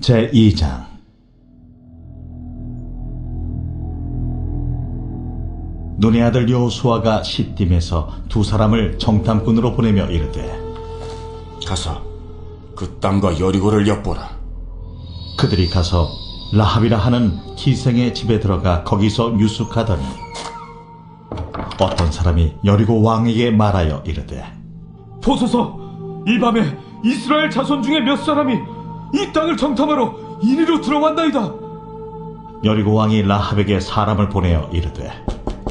제2장 눈의 아들 여호수아가 시딤에서 두 사람을 정탐꾼으로 보내며 이르되 가서 그 땅과 여리고를 엿보라. 그들이 가서 라합이라 하는 기생의 집에 들어가 거기서 유숙하더니 어떤 사람이 여리고 왕에게 말하여 이르되 보소서 이 밤에 이스라엘 자손 중에 몇 사람이 이 땅을 정탐하러 이리로 들어간다이다 여리고 왕이 라합에게 사람을 보내어 이르되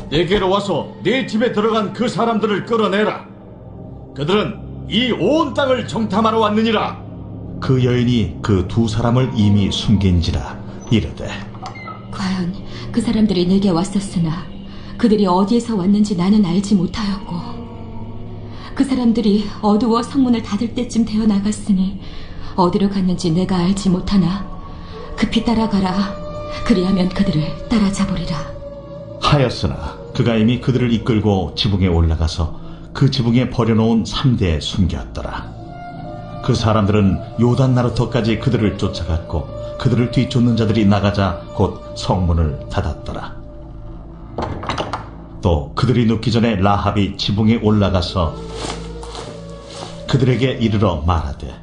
내게로 와서 내 집에 들어간 그 사람들을 끌어내라. 그들은 이 온 땅을 정탐하러 왔느니라. 그 여인이 그 두 사람을 이미 숨긴지라 이르되 과연 그 사람들이 내게 왔었으나 그들이 어디에서 왔는지 나는 알지 못하였고 그 사람들이 어두워 성문을 닫을 때쯤 되어 나갔으니 어디로 갔는지 내가 알지 못하나 급히 따라가라 그리하면 그들을 따라잡으리라 하였으나 그가 이미 그들을 이끌고 지붕에 올라가서 그 지붕에 버려놓은 삼대에 숨겼더라. 그 사람들은 요단 나루터까지 그들을 쫓아갔고 그들을 뒤쫓는 자들이 나가자 곧 성문을 닫았더라. 또 그들이 눕기 전에 라합이 지붕에 올라가서 그들에게 이르러 말하되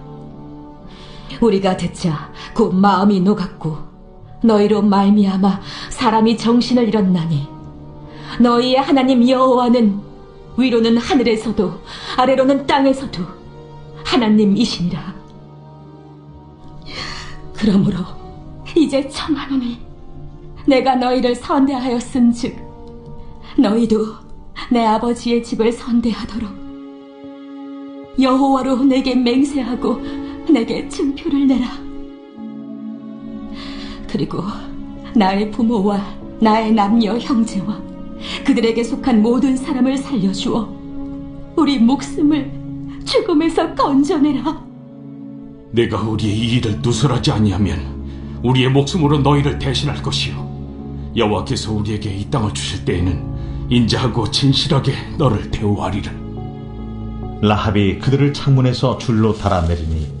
우리가 듣자 곧 마음이 녹았고 너희로 말미암아 사람이 정신을 잃었나니 너희의 하나님 여호와는 위로는 하늘에서도 아래로는 땅에서도 하나님이시니라. 그러므로 이제 청하노니 내가 너희를 선대하였은즉 너희도 내 아버지의 집을 선대하도록 여호와로 내게 맹세하고 내게 증표를 내라. 그리고 나의 부모와 나의 남녀 형제와 그들에게 속한 모든 사람을 살려주어 우리 목숨을 죽음에서 건져내라. 내가 우리의 이 일을 누설하지 아니하면 우리의 목숨으로 너희를 대신할 것이요. 여호와께서 우리에게 이 땅을 주실 때에는 인자하고 진실하게 너를 대우하리라. 라합이 그들을 창문에서 줄로 달아내리니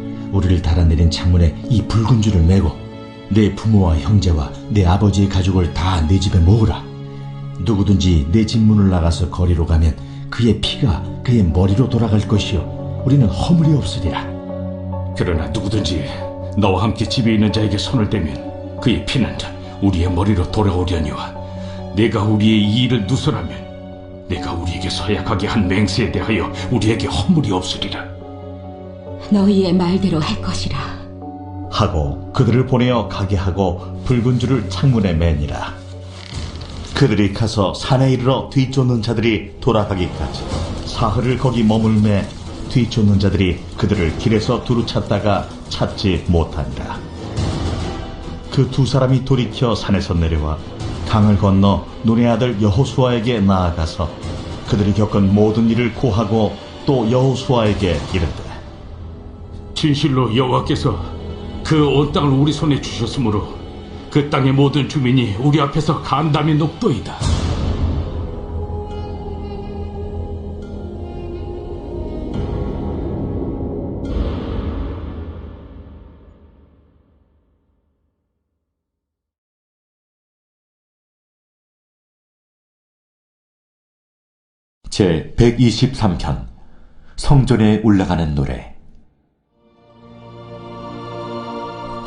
우리를 달아내린 창문에 이 붉은 줄을 메고 내 부모와 형제와 내 아버지의 가족을 다 내 집에 모으라. 누구든지 내 집 문을 나가서 거리로 가면 그의 피가 그의 머리로 돌아갈 것이요. 우리는 허물이 없으리라. 그러나 누구든지 너와 함께 집에 있는 자에게 손을 대면 그의 피는 우리의 머리로 돌아오려니와 내가 우리의 이 일을 누설하면 내가 우리에게 서약하게 한 맹세에 대하여 우리에게 허물이 없으리라. 너희의 말대로 할 것이라. 하고 그들을 보내어 가게 하고 붉은 줄을 창문에 매니라. 그들이 가서 산에 이르러 뒤쫓는 자들이 돌아가기까지 사흘을 거기 머물매 뒤쫓는 자들이 그들을 길에서 두루 찾다가 찾지 못하니라. 그두 사람이 돌이켜 산에서 내려와 강을 건너 눈의 아들 여호수아에게 나아가서 그들이 겪은 모든 일을 고하고 또 여호수아에게 이르되 진실로 여호와께서 그 온 땅을 우리 손에 주셨으므로 그 땅의 모든 주민이 우리 앞에서 간담이 높도이다. 제 123편 성전에 올라가는 노래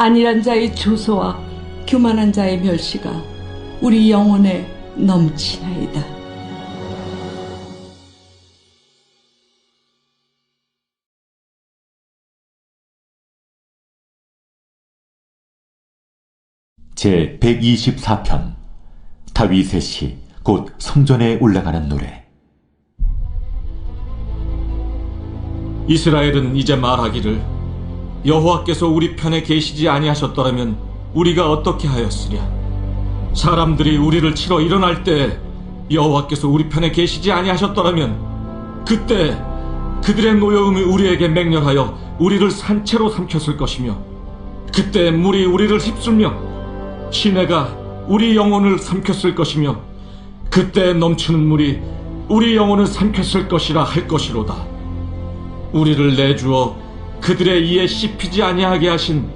안일한 자의 조소와 교만한 자의 멸시가 우리 영혼에 넘치나이다. 제 124편 다윗의 시 곧 성전에 올라가는 노래 이스라엘은 이제 말하기를 여호와께서 우리 편에 계시지 아니하셨더라면 우리가 어떻게 하였으랴 사람들이 우리를 치러 일어날 때 여호와께서 우리 편에 계시지 아니하셨더라면 그때 그들의 노여움이 우리에게 맹렬하여 우리를 산채로 삼켰을 것이며 그때 물이 우리를 휩쓸며 시내가 우리 영혼을 삼켰을 것이며 그때 넘치는 물이 우리 영혼을 삼켰을 것이라 할 것이로다. 우리를 내주어 그들의 이에 씹히지 아니하게 하신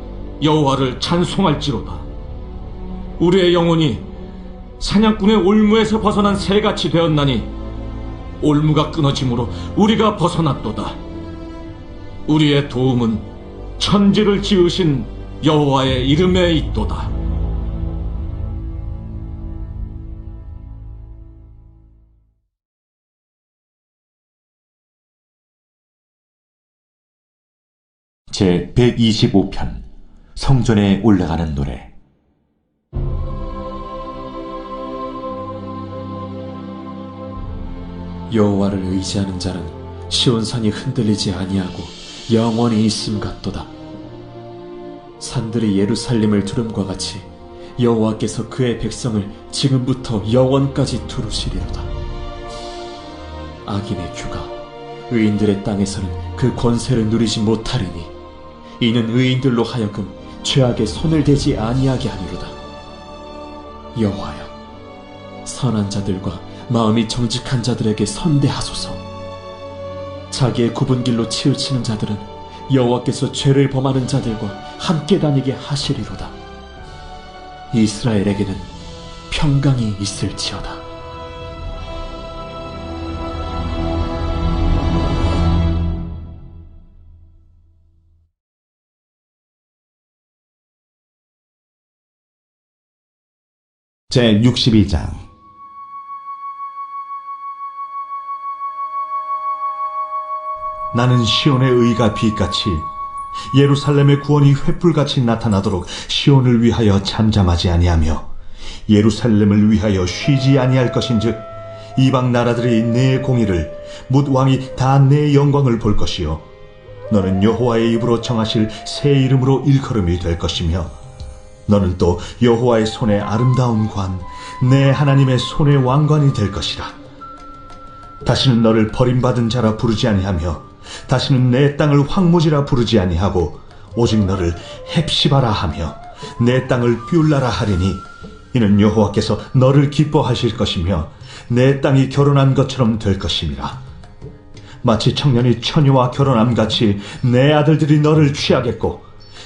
여호와를 찬송할지로다. 우리의 영혼이 사냥꾼의 올무에서 벗어난 새같이 되었나니 올무가 끊어짐으로 우리가 벗어났도다. 우리의 도움은 천지를 지으신 여호와의 이름에 있도다. 제 125편 성전에 올라가는 노래 여호와를 의지하는 자는 시온산이 흔들리지 아니하고 영원히 있음 같도다. 산들이 예루살렘을 두름과 같이 여호와께서 그의 백성을 지금부터 영원까지 두루시리로다. 악인의 규가 의인들의 땅에서는 그 권세를 누리지 못하리니 이는 의인들로 하여금 죄악에 손을 대지 아니하게 하리로다. 여호와여, 선한 자들과 마음이 정직한 자들에게 선대하소서. 자기의 굽은 길로 치우치는 자들은 여호와께서 죄를 범하는 자들과 함께 다니게 하시리로다. 이스라엘에게는 평강이 있을지어다. 제 62장. 나는 시온의 의가 빛같이 예루살렘의 구원이 횃불같이 나타나도록 시온을 위하여 잠잠하지 아니하며 예루살렘을 위하여 쉬지 아니할 것인즉 이방 나라들이 내 공의를 묻 왕이 다 내 영광을 볼 것이요. 너는 여호와의 입으로 정하실 새 이름으로 일컬음이 될 것이며 너는 또 여호와의 손에 아름다운 관, 내 하나님의 손의 왕관이 될 것이라. 다시는 너를 버림받은 자라 부르지 아니하며 다시는 내 땅을 황무지라 부르지 아니하고 오직 너를 헵시바라 하며 내 땅을 뷸라라 하리니 이는 여호와께서 너를 기뻐하실 것이며 내 땅이 결혼한 것처럼 될 것임이라. 마치 청년이 처녀와 결혼함 같이 내 아들들이 너를 취하겠고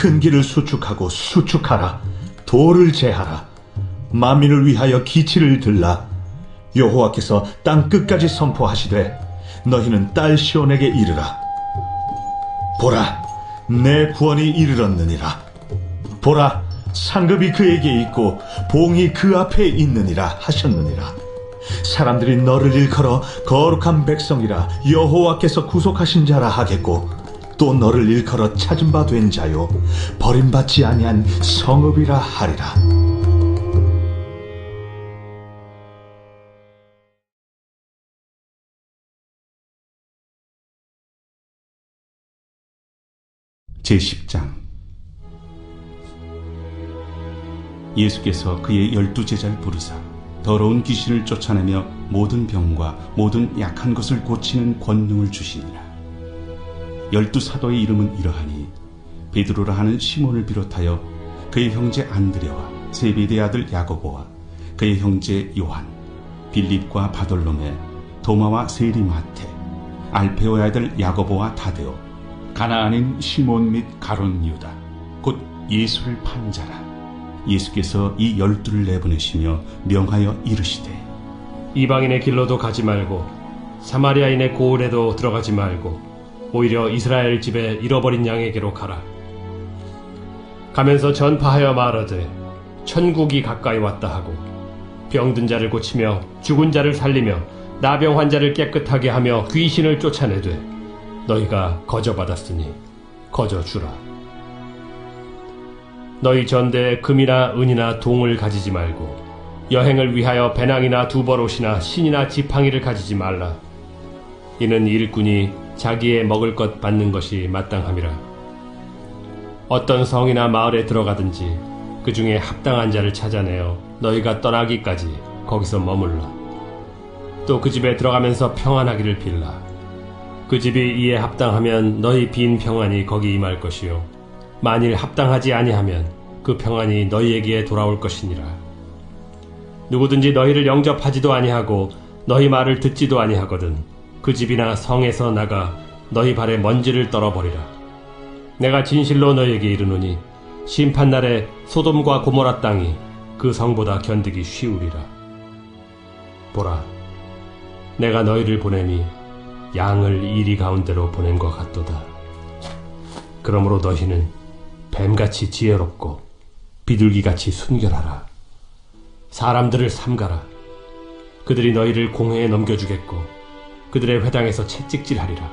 큰 길을 수축하고 수축하라. 돌을 제하라. 만민을 위하여 기치를 들라. 여호와께서 땅 끝까지 선포하시되 너희는 딸 시온에게 이르라. 보라, 내 구원이 이르렀느니라. 보라, 상급이 그에게 있고 봉이 그 앞에 있느니라 하셨느니라. 사람들이 너를 일컬어 거룩한 백성이라 여호와께서 구속하신 자라 하겠고 또 너를 일컬어 찾은 바 된 자요 버림받지 아니한 성읍이라 하리라. 제10장 예수께서 그의 열두 제자를 부르사 더러운 귀신을 쫓아내며 모든 병과 모든 약한 것을 고치는 권능을 주시니라. 열두 사도의 이름은 이러하니 베드로라 하는 시몬을 비롯하여 그의 형제 안드레와 세베대 아들 야고보와 그의 형제 요한 빌립과 바돌로메 도마와 세리마테 알페오의 아들 야고보와 다데오 가나안인 시몬 및 가론 유다 곧 예수를 판 자라. 예수께서 이 열두를 내보내시며 명하여 이르시되 이방인의 길로도 가지 말고 사마리아인의 고을에도 들어가지 말고 오히려 이스라엘 집에 잃어버린 양에게로 가라. 가면서 전파하여 말하되 천국이 가까이 왔다 하고 병든 자를 고치며 죽은 자를 살리며 나병 환자를 깨끗하게 하며 귀신을 쫓아내되 너희가 거저 받았으니 거저 주라. 너희 전대에 금이나 은이나 동을 가지지 말고 여행을 위하여 배낭이나 두버롯이나 신이나 지팡이를 가지지 말라. 이는 일꾼이 자기의 먹을 것 받는 것이 마땅함이라. 어떤 성이나 마을에 들어가든지 그 중에 합당한 자를 찾아내어 너희가 떠나기까지 거기서 머물러. 또 그 집에 들어가면서 평안하기를 빌라. 그 집이 이에 합당하면 너희 빈 평안이 거기 임할 것이요. 만일 합당하지 아니하면 그 평안이 너희에게 돌아올 것이니라. 누구든지 너희를 영접하지도 아니하고 너희 말을 듣지도 아니하거든 그 집이나 성에서 나가 너희 발에 먼지를 떨어버리라. 내가 진실로 너희에게 이르노니 심판날에 소돔과 고모라 땅이 그 성보다 견디기 쉬우리라. 보라, 내가 너희를 보내니 양을 이리 가운데로 보낸 것 같도다. 그러므로 너희는 뱀같이 지혜롭고 비둘기같이 순결하라. 사람들을 삼가라. 그들이 너희를 공회에 넘겨주겠고 그들의 회당에서 채찍질하리라.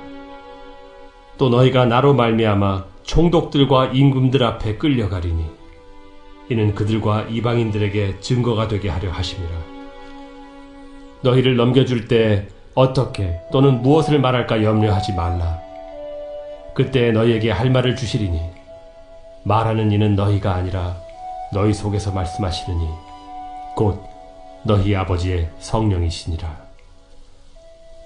또 너희가 나로 말미암아 총독들과 임금들 앞에 끌려가리니 이는 그들과 이방인들에게 증거가 되게 하려 하심이라. 너희를 넘겨줄 때 어떻게 또는 무엇을 말할까 염려하지 말라. 그때 너희에게 할 말을 주시리니 말하는 이는 너희가 아니라 너희 속에서 말씀하시느니 곧 너희 아버지의 성령이시니라.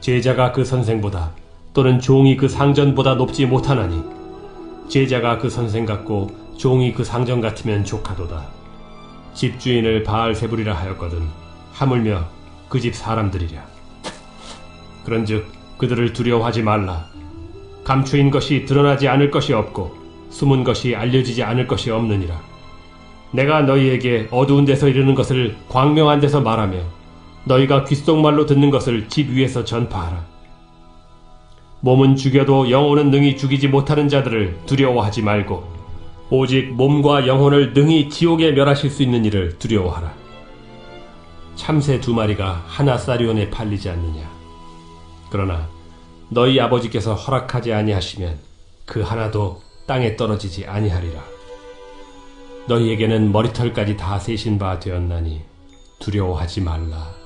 제자가 그 선생보다 또는 종이 그 상전보다 높지 못하나니 제자가 그 선생 같고 종이 그 상전 같으면 조카도다. 집주인을 바알 세부리라 하였거든 하물며 그 집 사람들이랴. 그런즉 그들을 두려워하지 말라. 감추인 것이 드러나지 않을 것이 없고 숨은 것이 알려지지 않을 것이 없느니라. 내가 너희에게 어두운 데서 이르는 것을 광명한 데서 말하며 너희가 귓속말로 듣는 것을 집 위에서 전파하라. 몸은 죽여도 영혼은 능히 죽이지 못하는 자들을 두려워하지 말고 오직 몸과 영혼을 능히 지옥에 멸하실 수 있는 이를 두려워하라. 참새 두 마리가 하나 사리온에 팔리지 않느냐. 그러나 너희 아버지께서 허락하지 아니하시면 그 하나도 땅에 떨어지지 아니하리라. 너희에게는 머리털까지 다 세신 바 되었나니 두려워하지 말라.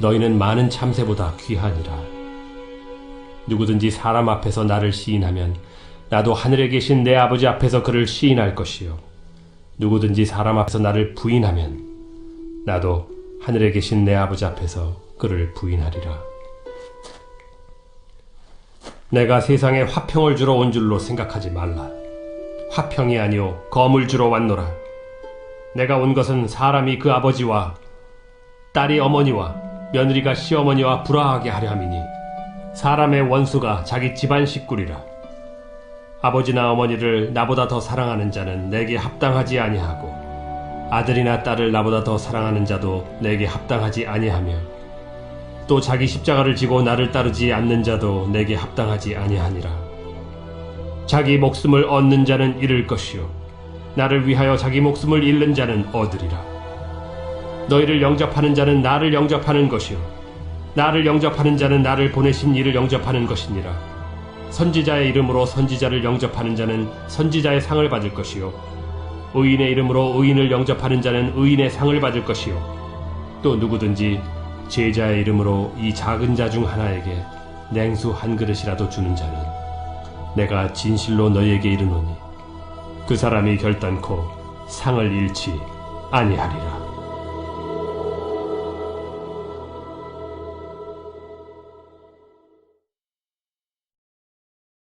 너희는 많은 참새보다 귀하니라. 누구든지 사람 앞에서 나를 시인하면 나도 하늘에 계신 내 아버지 앞에서 그를 시인할 것이요. 누구든지 사람 앞에서 나를 부인하면 나도 하늘에 계신 내 아버지 앞에서 그를 부인하리라. 내가 세상에 화평을 주러 온 줄로 생각하지 말라. 화평이 아니요 검을 주러 왔노라. 내가 온 것은 사람이 그 아버지와 딸이 어머니와 며느리가 시어머니와 불화하게 하려 함이니 사람의 원수가 자기 집안 식구리라. 아버지나 어머니를 나보다 더 사랑하는 자는 내게 합당하지 아니하고 아들이나 딸을 나보다 더 사랑하는 자도 내게 합당하지 아니하며 또 자기 십자가를 지고 나를 따르지 않는 자도 내게 합당하지 아니하니라. 자기 목숨을 얻는 자는 잃을 것이요 나를 위하여 자기 목숨을 잃는 자는 얻으리라. 너희를 영접하는 자는 나를 영접하는 것이요 나를 영접하는 자는 나를 보내신 이를 영접하는 것이니라. 선지자의 이름으로 선지자를 영접하는 자는 선지자의 상을 받을 것이요 의인의 이름으로 의인을 영접하는 자는 의인의 상을 받을 것이요 또 누구든지 제자의 이름으로 이 작은 자 중 하나에게 냉수 한 그릇이라도 주는 자는 내가 진실로 너희에게 이르노니 그 사람이 결단코 상을 잃지 아니하리라.